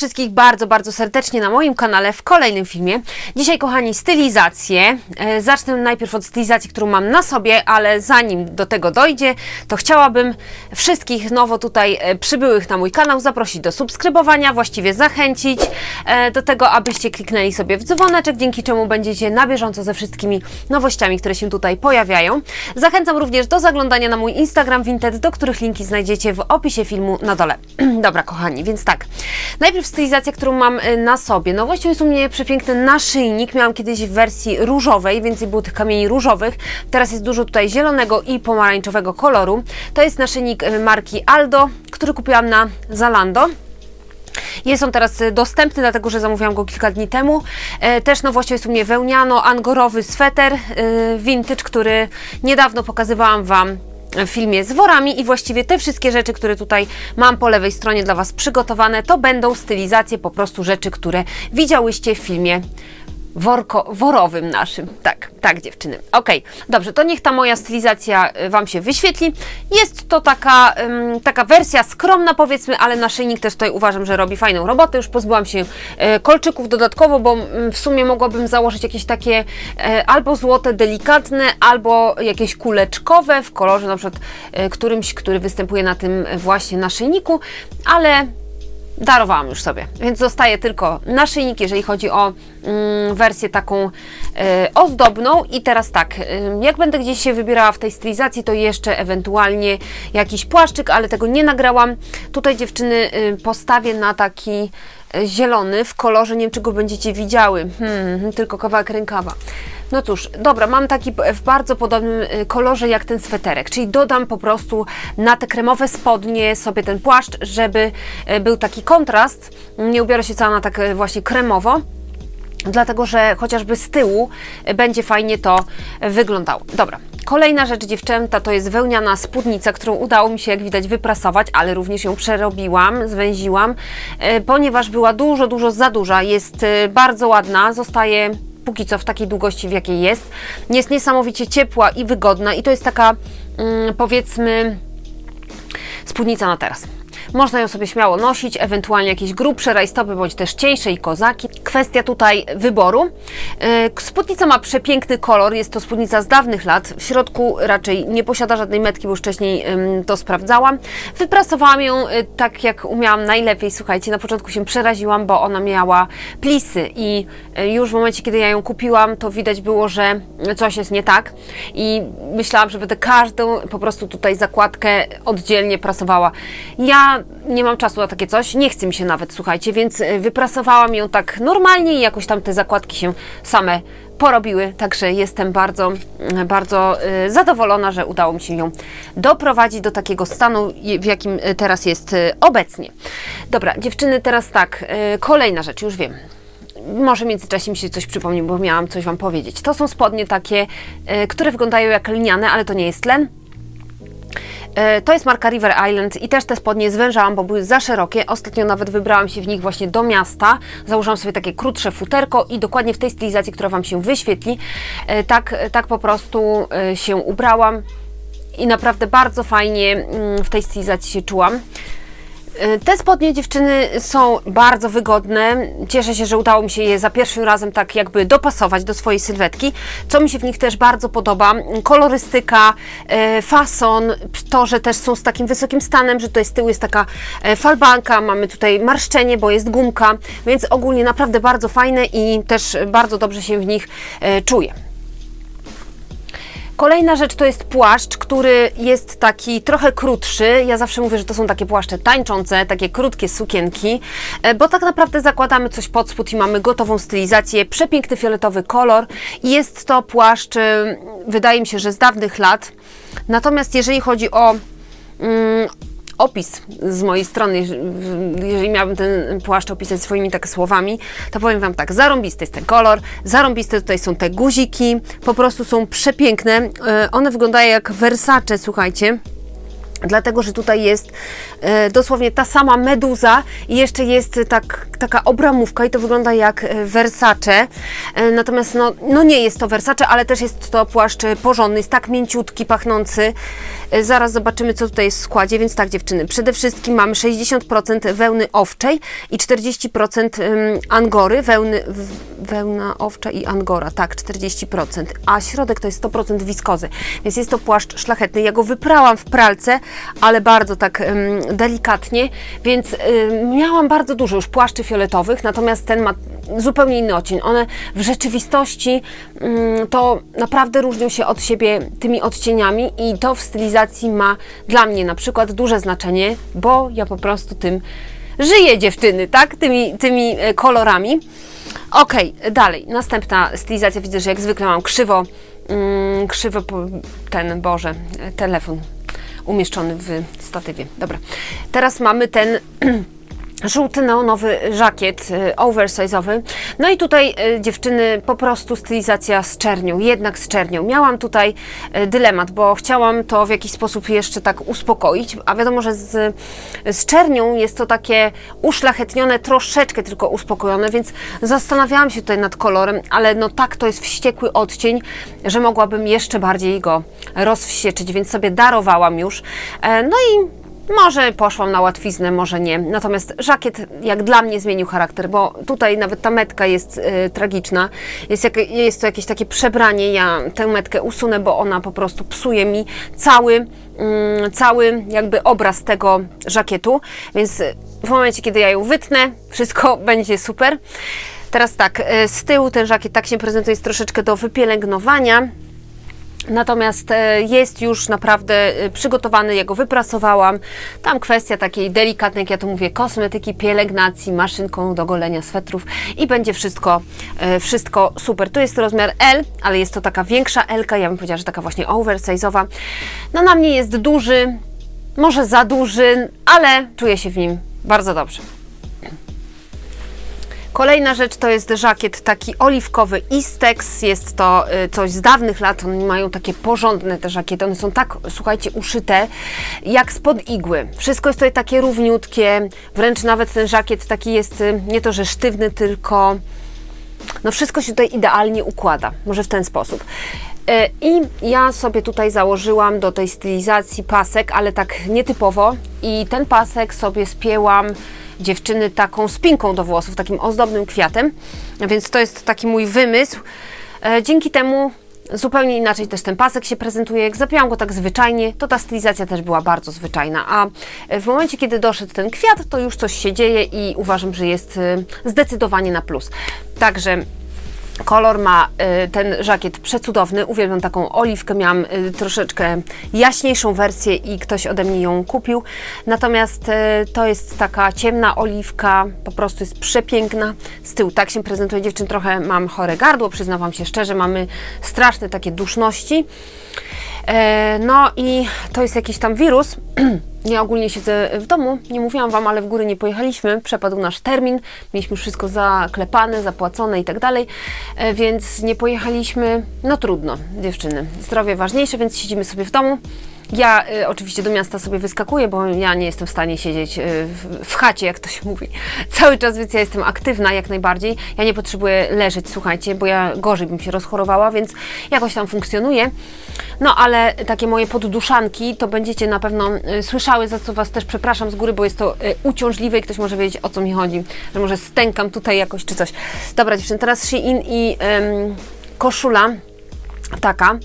Wszystkich bardzo, bardzo serdecznie na moim kanale w kolejnym filmie. Dzisiaj, kochani, stylizację. E, Zacznę najpierw od stylizacji, którą mam na sobie, ale zanim do tego dojdzie, to chciałabym wszystkich nowo tutaj e, przybyłych na mój kanał zaprosić do subskrybowania, właściwie zachęcić e, do tego, abyście kliknęli sobie w dzwoneczek, dzięki czemu będziecie na bieżąco ze wszystkimi nowościami, które się tutaj pojawiają. Zachęcam również do zaglądania na mój Instagram Vinted, do których linki znajdziecie w opisie filmu na dole. Dobra, kochani, więc tak. Najpierw stylizacja, którą mam y, na sobie. Nowością jest u mnie przepiękny naszyjnik. Miałam kiedyś w wersji różowej, więcej było tych kamieni różowych. Teraz jest dużo tutaj zielonego i pomarańczowego koloru. To jest naszyjnik y, marki Aldo, który kupiłam na Zalando. Jest on teraz y, dostępny, dlatego że zamówiłam go kilka dni temu. E, Też nowością jest u mnie wełniano-angorowy sweter vintage, który niedawno pokazywałam Wam w filmie z worami i właściwie te wszystkie rzeczy, które tutaj mam po lewej stronie dla Was przygotowane, to będą stylizacje po prostu rzeczy, które widziałyście w filmie worko, worowym naszym. Tak, tak dziewczyny. Okej, dobrze, to niech ta moja stylizacja y, Wam się wyświetli. Jest to taka, ym, taka wersja skromna powiedzmy, ale naszyjnik też tutaj uważam, że robi fajną robotę. Już pozbyłam się y, kolczyków dodatkowo, bo mm, w sumie mogłabym założyć jakieś takie y, albo złote, delikatne, albo jakieś kuleczkowe w kolorze na przykład y, którymś, który występuje na tym właśnie naszyjniku, ale darowałam już sobie, więc zostaje tylko naszyjnik, jeżeli chodzi o mm, wersję taką e, ozdobną. I teraz tak, e, jak będę gdzieś się wybierała w tej stylizacji, to jeszcze ewentualnie jakiś płaszczyk, ale tego nie nagrałam. Tutaj dziewczyny e, postawię na taki zielony w kolorze, nie wiem czy go będziecie widziały, hmm, tylko kawałek rękawa. No cóż, dobra, mam taki w bardzo podobnym y, kolorze jak ten sweterek, czyli dodam po prostu na te kremowe spodnie sobie ten płaszcz, żeby y, był taki kontrast. Nie ubiorę się cała na tak y, właśnie kremowo. Dlatego, że chociażby z tyłu będzie fajnie to wyglądało. Dobra, kolejna rzecz dziewczęta to jest wełniana spódnica, którą udało mi się jak widać wyprasować, ale również ją przerobiłam, zwęziłam, ponieważ była dużo, dużo za duża. Jest bardzo ładna, zostaje póki co w takiej długości, w jakiej jest. Jest niesamowicie ciepła i wygodna i to jest taka mm, powiedzmy spódnica na teraz. Można ją sobie śmiało nosić, ewentualnie jakieś grubsze rajstopy, bądź też cieńsze i kozaki. Kwestia tutaj wyboru. Yy, Spódnica ma przepiękny kolor, jest to spódnica z dawnych lat. W środku raczej nie posiada żadnej metki, bo już wcześniej to sprawdzałam. Wyprasowałam ją y, tak, jak umiałam najlepiej. Słuchajcie, na początku się przeraziłam, bo ona miała plisy i y, już w momencie, kiedy ja ją kupiłam, to widać było, że coś jest nie tak i myślałam, że będę każdą po prostu tutaj zakładkę oddzielnie prasowała. Ja nie mam czasu na takie coś, nie chce mi się nawet, słuchajcie, więc y, wyprasowałam ją tak normalnie i jakoś tam te zakładki się same porobiły, także jestem bardzo, y, bardzo y, zadowolona, że udało mi się ją doprowadzić do takiego stanu, w jakim y, teraz jest obecnie. Dobra, dziewczyny, teraz tak, kolejna rzecz, już wiem może w międzyczasie mi się coś przypomni, bo miałam coś Wam powiedzieć. To są spodnie takie, które wyglądają jak lniane, ale to nie jest len. E, To jest marka River Island i też te spodnie zwężałam, bo były za szerokie. Ostatnio nawet wybrałam się w nich właśnie do miasta. Założyłam sobie takie krótsze futerko i dokładnie w tej stylizacji, która Wam się wyświetli, e, tak, tak po prostu e, się ubrałam i naprawdę bardzo fajnie mm, w tej stylizacji się czułam. E, Te spodnie dziewczyny są bardzo wygodne. Cieszę się, że udało mi się je za pierwszym razem tak jakby dopasować do swojej sylwetki. Co mi się w nich też bardzo podoba, kolorystyka, e, fason, to, że też są z takim wysokim stanem, że tutaj z tyłu jest taka e, falbanka, mamy tutaj marszczenie, bo jest gumka, więc ogólnie naprawdę bardzo fajne i też bardzo dobrze się w nich e, czuję. Kolejna rzecz to jest płaszcz, który jest taki trochę krótszy. Ja zawsze mówię, że to są takie płaszcze tańczące, takie krótkie sukienki, e, bo tak naprawdę zakładamy coś pod spód i mamy gotową stylizację, przepiękny fioletowy kolor. I Jest to płaszcz, e, wydaje mi się, że z dawnych lat. Natomiast jeżeli chodzi o mm, opis z mojej strony, jeżeli- miałabym ten płaszcz opisać swoimi tak słowami, to powiem Wam tak, zarąbisty jest ten kolor, zarąbiste tutaj są te guziki, po prostu są przepiękne, E, one wyglądają jak Versace, słuchajcie, Dlatego, że tutaj jest e, dosłownie ta sama meduza i jeszcze jest tak, taka obramówka i to wygląda jak e, Versace. E, natomiast no, no nie jest to Versace, ale też jest to płaszcz porządny, jest tak mięciutki, pachnący. E, zaraz zobaczymy, co tutaj jest w składzie. Więc tak, dziewczyny, przede wszystkim mamy 60% wełny owczej i 40% ym, angory, wełny, wełna owcza i angora, tak, 40%, a środek to jest 100% wiskozy, więc jest to płaszcz szlachetny. Ja go wyprałam w pralce, ale bardzo tak ym, delikatnie, więc ym, miałam bardzo dużo już płaszczy fioletowych, natomiast ten ma zupełnie inny odcień. One w rzeczywistości ym, to naprawdę różnią się od siebie tymi odcieniami i to w stylizacji ma dla mnie na przykład duże znaczenie, bo ja po prostu tym żyję dziewczyny, tak? Tymi, tymi e, kolorami. Okej, dalej. Następna stylizacja. Widzę, że jak zwykle mam krzywo, mm, krzywo ten, Boże, e, telefon umieszczony w statywie. Dobra. Teraz mamy ten żółty neonowy żakiet y, oversize'owy. No i tutaj y, dziewczyny po prostu stylizacja z czernią, jednak z czernią. Miałam tutaj y, dylemat, bo chciałam to w jakiś sposób jeszcze tak uspokoić, a wiadomo, że z, z czernią jest to takie uszlachetnione, troszeczkę tylko uspokojone, więc zastanawiałam się tutaj nad kolorem, ale no tak to jest wściekły odcień, że mogłabym jeszcze bardziej go rozwścieczyć, więc sobie darowałam już. E, No i może poszłam na łatwiznę, może nie. Natomiast żakiet jak dla mnie zmienił charakter, bo tutaj nawet ta metka jest y, tragiczna. Jest, jak, jest to jakieś takie przebranie. Ja tę metkę usunę, bo ona po prostu psuje mi cały, mm, cały jakby obraz tego żakietu. Więc y, w momencie, kiedy ja ją wytnę, wszystko będzie super. Teraz tak, y, z tyłu ten żakiet tak się prezentuje, jest troszeczkę do wypielęgnowania. Natomiast e, jest już naprawdę e, przygotowany, ja go wyprasowałam. Tam kwestia takiej delikatnej, jak ja to mówię, kosmetyki, pielęgnacji, maszynką do golenia swetrów i będzie wszystko, e, wszystko super. Tu jest rozmiar L, ale jest to taka większa L, ja bym powiedziała, że taka właśnie oversize'owa. No na mnie jest duży, może za duży, ale czuję się w nim bardzo dobrze. Kolejna rzecz to jest żakiet taki oliwkowy Istex. Jest to y, coś z dawnych lat. Oni mają takie porządne te żakiety. One są tak, słuchajcie, uszyte jak spod igły. Wszystko jest tutaj takie równiutkie. Wręcz nawet ten żakiet taki jest y, nie to, że sztywny, tylko no wszystko się tutaj idealnie układa. Może w ten sposób. E, I ja sobie tutaj założyłam do tej stylizacji pasek, ale tak nietypowo. I ten pasek sobie spięłam dziewczyny taką spinką do włosów, takim ozdobnym kwiatem. Więc to jest taki mój wymysł. E, Dzięki temu zupełnie inaczej też ten pasek się prezentuje. Jak zapięłam go tak zwyczajnie, to ta stylizacja też była bardzo zwyczajna. A w momencie, kiedy doszedł ten kwiat, to już coś się dzieje i uważam, że jest e, zdecydowanie na plus. Także Kolor ma y, ten żakiet przecudowny. Uwielbiam taką oliwkę. Miałam y, troszeczkę jaśniejszą wersję i ktoś ode mnie ją kupił. Natomiast y, to jest taka ciemna oliwka, po prostu jest przepiękna. Z tyłu tak się prezentuje dziewczyn. Trochę mam chore gardło, przyznam Wam się szczerze. Mamy straszne takie duszności. E, No i to jest jakiś tam wirus. Ja ogólnie siedzę w domu, nie mówiłam Wam, ale w góry nie pojechaliśmy. Przepadł nasz termin, mieliśmy wszystko zaklepane, zapłacone i tak dalej, E, więc nie pojechaliśmy. No trudno, dziewczyny. Zdrowie ważniejsze, więc siedzimy sobie w domu. Ja y, oczywiście do miasta sobie wyskakuję, bo ja nie jestem w stanie siedzieć y, w, w chacie, jak to się mówi, cały czas, więc ja jestem aktywna jak najbardziej. Ja nie potrzebuję leżeć, słuchajcie, bo ja gorzej bym się rozchorowała, więc jakoś tam funkcjonuję. No ale takie moje podduszanki to będziecie na pewno y, słyszały, za co Was też przepraszam z góry, bo jest to y, uciążliwe i ktoś może wiedzieć o co mi chodzi, że może stękam tutaj jakoś czy coś. Dobra dziewczyny, teraz Shein i ym, koszula taka.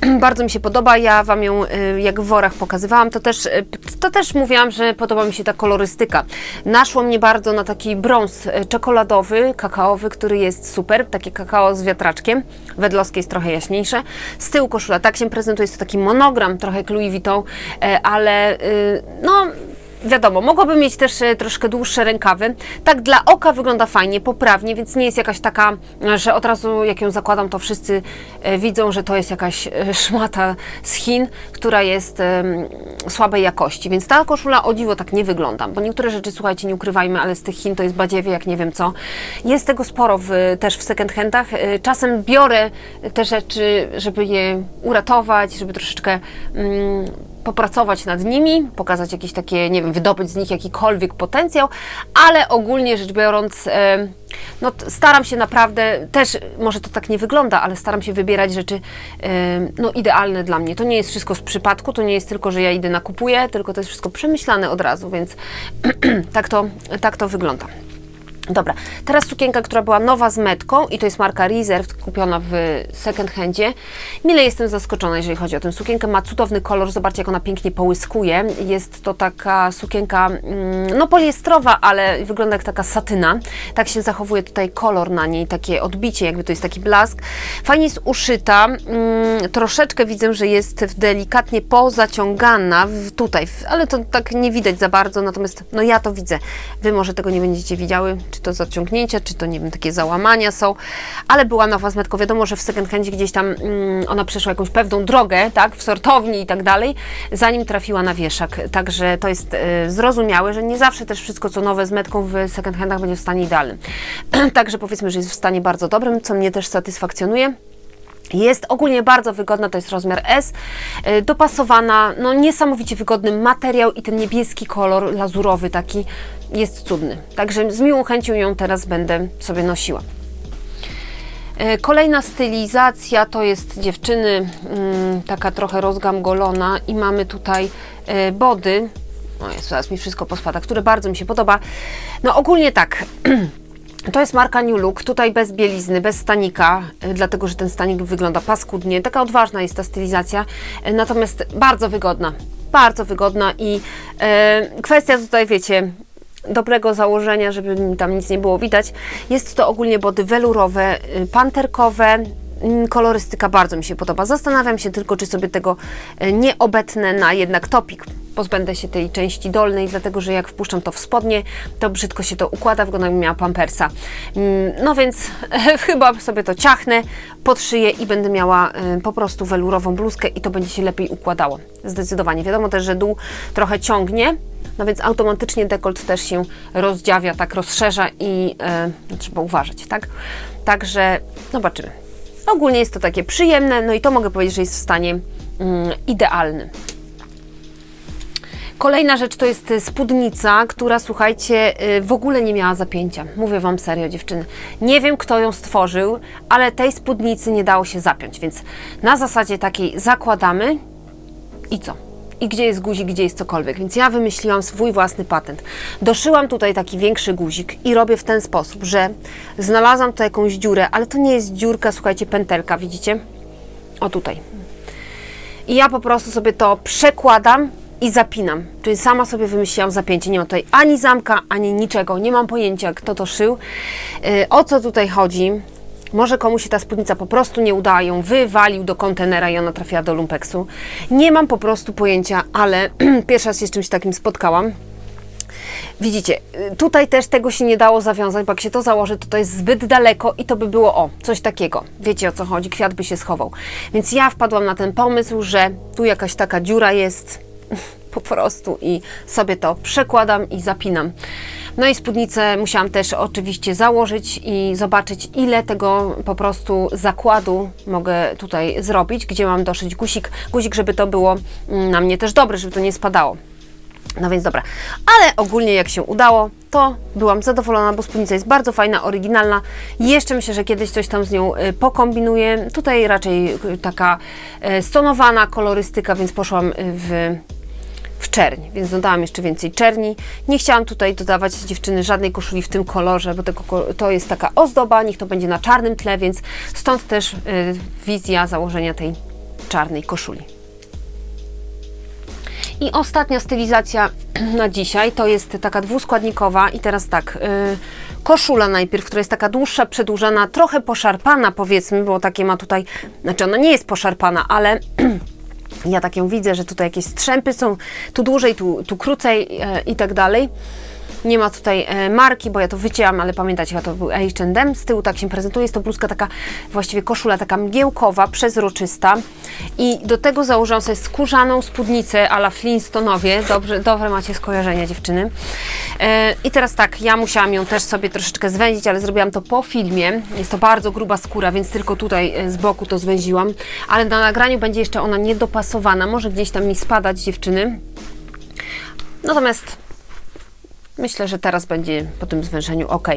Bardzo mi się podoba, ja Wam ją y, jak w worach pokazywałam, to też, y, to też mówiłam, że podoba mi się ta kolorystyka. Naszło mnie bardzo na taki brąz y, czekoladowy, kakaowy, który jest super, takie kakao z wiatraczkiem, wedlowskie jest trochę jaśniejsze. Z tyłu koszula tak się prezentuje, jest to taki monogram, trochę Louis Vuitton, e, ale no Wiadomo, mogłaby mieć też e, troszkę dłuższe rękawy. Tak dla oka wygląda fajnie, poprawnie, więc nie jest jakaś taka, e, że od razu jak ją zakładam, to wszyscy e, widzą, że to jest jakaś szmata z Chin, która jest słabej jakości. Więc ta koszula o dziwo tak nie wygląda, bo niektóre rzeczy, słuchajcie, nie ukrywajmy, ale z tych Chin to jest badziewie, jak nie wiem co. Jest tego sporo w, też w second handach. Czasem biorę te rzeczy, żeby je uratować, żeby troszeczkę mm, popracować nad nimi, pokazać jakieś takie, nie wiem, wydobyć z nich jakikolwiek potencjał, ale ogólnie rzecz biorąc, e, no staram się naprawdę, też może to tak nie wygląda, ale staram się wybierać rzeczy e, no, idealne dla mnie. To nie jest wszystko z przypadku, to nie jest tylko, że ja idę nakupuję, tylko to jest wszystko przemyślane od razu, więc tak, to, tak to wygląda. Dobra, teraz sukienka, która była nowa z metką i to jest marka Reserved, kupiona w second handzie. Mile jestem zaskoczona, jeżeli chodzi o tę sukienkę. Ma cudowny kolor, zobaczcie jak ona pięknie połyskuje. Jest to taka sukienka, mm, no poliestrowa, ale wygląda jak taka satyna. Tak się zachowuje tutaj kolor na niej, takie odbicie, jakby to jest taki blask. Fajnie jest uszyta, mm, troszeczkę widzę, że jest delikatnie pozaciągana tutaj, ale to tak nie widać za bardzo, natomiast no ja to widzę. Wy może tego nie będziecie widziały, czy to zaciągnięcia, czy to nie wiem, takie załamania są, ale była nowa z metką. Wiadomo, że w second handzie gdzieś tam mm, ona przeszła jakąś pewną drogę, tak, w sortowni i tak dalej, zanim trafiła na wieszak. Także to jest e, zrozumiałe, że nie zawsze też wszystko, co nowe z metką w second handach będzie w stanie idealnym. Także powiedzmy, że jest w stanie bardzo dobrym, co mnie też satysfakcjonuje. Jest ogólnie bardzo wygodna, to jest rozmiar S, y, dopasowana, no niesamowicie wygodny materiał i ten niebieski kolor lazurowy taki jest cudny. Także z miłą chęcią ją teraz będę sobie nosiła. E, Kolejna stylizacja to jest dziewczyny, mm, taka trochę rozgamgolona i mamy tutaj e, body, o jest, zaraz mi wszystko pospada, które bardzo mi się podoba. No ogólnie tak, To jest marka New Look, tutaj bez bielizny, bez stanika, y, dlatego że ten stanik wygląda paskudnie. Taka odważna jest ta stylizacja, y, natomiast bardzo wygodna. Bardzo wygodna i e, kwestia tutaj, wiecie, dobrego założenia, żeby mi tam nic nie było widać. Jest to ogólnie body welurowe, panterkowe, Mm, Kolorystyka bardzo mi się podoba. Zastanawiam się tylko, czy sobie tego nie obetnę na jednak topik. Pozbędę się tej części dolnej, dlatego że jak wpuszczam to w spodnie, to brzydko się to układa, wygląda miała pampersa. Mm, No więc chyba sobie to ciachnę, podszyję i będę miała e, po prostu welurową bluzkę i to będzie się lepiej układało. Zdecydowanie. Wiadomo też, że dół trochę ciągnie, no więc automatycznie dekolt też się rozdziawia, tak rozszerza i no, trzeba uważać, tak? Także zobaczymy. Ogólnie jest to takie przyjemne, no i to mogę powiedzieć, że jest w stanie mm, idealnym. Kolejna rzecz to jest y, spódnica, która słuchajcie, y, w ogóle nie miała zapięcia. Mówię Wam serio, dziewczyny. Nie wiem, kto ją stworzył, ale tej spódnicy nie dało się zapiąć, więc na zasadzie takiej zakładamy i co? I gdzie jest guzik, gdzie jest cokolwiek. Więc ja wymyśliłam swój własny patent. Doszyłam tutaj taki większy guzik i robię w ten sposób, że znalazłam tutaj jakąś dziurę, ale to nie jest dziurka, słuchajcie, pętelka, widzicie? O tutaj. I ja po prostu sobie to przekładam i zapinam. Czyli sama sobie wymyśliłam zapięcie. Nie ma tutaj ani zamka, ani niczego. Nie mam pojęcia, kto to szył. Yy, o co tutaj chodzi? Może komuś się ta spódnica po prostu nie udała, ją wywalił do kontenera i ona trafiła do lumpeksu. Nie mam po prostu pojęcia, ale pierwszy raz się z czymś takim spotkałam. Widzicie, y, tutaj też tego się nie dało zawiązać, bo jak się to założy, to to jest zbyt daleko i to by było, o, coś takiego. Wiecie o co chodzi, kwiat by się schował. Więc ja wpadłam na ten pomysł, że tu jakaś taka dziura jest po prostu i sobie to przekładam i zapinam. No i spódnicę musiałam też oczywiście założyć i zobaczyć, ile tego po prostu zakładu mogę tutaj zrobić, gdzie mam doszyć guzik, guzik, żeby to było mm, na mnie też dobre, żeby to nie spadało. No więc dobra, ale ogólnie jak się udało, to byłam zadowolona, bo spódnica jest bardzo fajna, oryginalna. Jeszcze myślę, że kiedyś coś tam z nią y, pokombinuję. Tutaj raczej y, taka y, stonowana kolorystyka, więc poszłam w w czerń, więc dodałam jeszcze więcej czerni. Nie chciałam tutaj dodawać dziewczyny żadnej koszuli w tym kolorze, bo tego, to jest taka ozdoba, niech to będzie na czarnym tle, więc stąd też y, wizja założenia tej czarnej koszuli. I ostatnia stylizacja na dzisiaj to jest taka dwuskładnikowa i teraz tak, y, koszula najpierw, która jest taka dłuższa, przedłużana, trochę poszarpana powiedzmy, bo takie ma tutaj, znaczy ona nie jest poszarpana, ale ja tak ją widzę, że tutaj jakieś strzępy są tu dłużej, tu, tu krócej e, i tak dalej. Nie ma tutaj e, marki, bo ja to wycięłam, ale pamiętacie, ja to był H&M. Z tyłu tak się prezentuje. Jest to bluzka taka, właściwie koszula taka mgiełkowa, przezroczysta. I do tego założyłam sobie skórzaną spódnicę a la Flintstonowie. Dobrze, dobre macie skojarzenia dziewczyny. E, I teraz tak, ja musiałam ją też sobie troszeczkę zwędzić, ale zrobiłam to po filmie. Jest to bardzo gruba skóra, więc tylko tutaj e, z boku to zwęziłam. Ale na nagraniu będzie jeszcze ona niedopasowana. Może gdzieś tam mi spadać dziewczyny. Natomiast myślę, że teraz będzie po tym zwężeniu ok.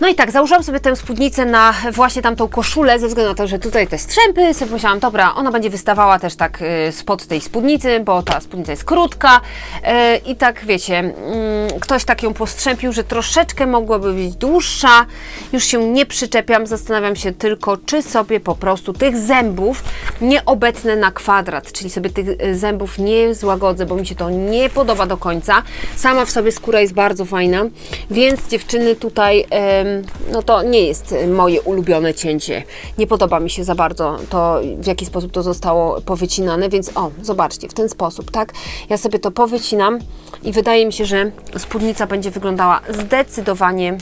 No i tak, założyłam sobie tę spódnicę na właśnie tamtą koszulę, ze względu na to, że tutaj te strzępy, sobie pomyślałam, dobra, ona będzie wystawała też tak y, spod tej spódnicy, bo ta spódnica jest krótka y, i tak wiecie, mm, ktoś tak ją postrzępił, że troszeczkę mogłaby być dłuższa, już się nie przyczepiam, zastanawiam się tylko, czy sobie po prostu tych zębów nie obetnę na kwadrat, czyli sobie tych y, zębów nie złagodzę, bo mi się to nie podoba do końca. Sama w sobie skóra jest bardzo fajna, więc dziewczyny tutaj, no to nie jest moje ulubione cięcie. Nie podoba mi się za bardzo to, w jaki sposób to zostało powycinane, więc o, zobaczcie, w ten sposób, tak? Ja sobie to powycinam i wydaje mi się, że spódnica będzie wyglądała zdecydowanie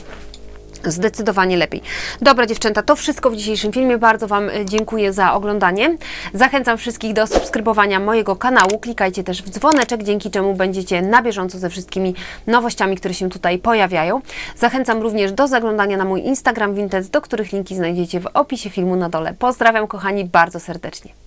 Zdecydowanie lepiej. Dobra dziewczęta, to wszystko w dzisiejszym filmie. Bardzo Wam e, dziękuję za oglądanie. Zachęcam wszystkich do subskrybowania mojego kanału. Klikajcie też w dzwoneczek, dzięki czemu będziecie na bieżąco ze wszystkimi nowościami, które się tutaj pojawiają. Zachęcam również do zaglądania na mój Instagram Vinted, do których linki znajdziecie w opisie filmu na dole. Pozdrawiam kochani bardzo serdecznie.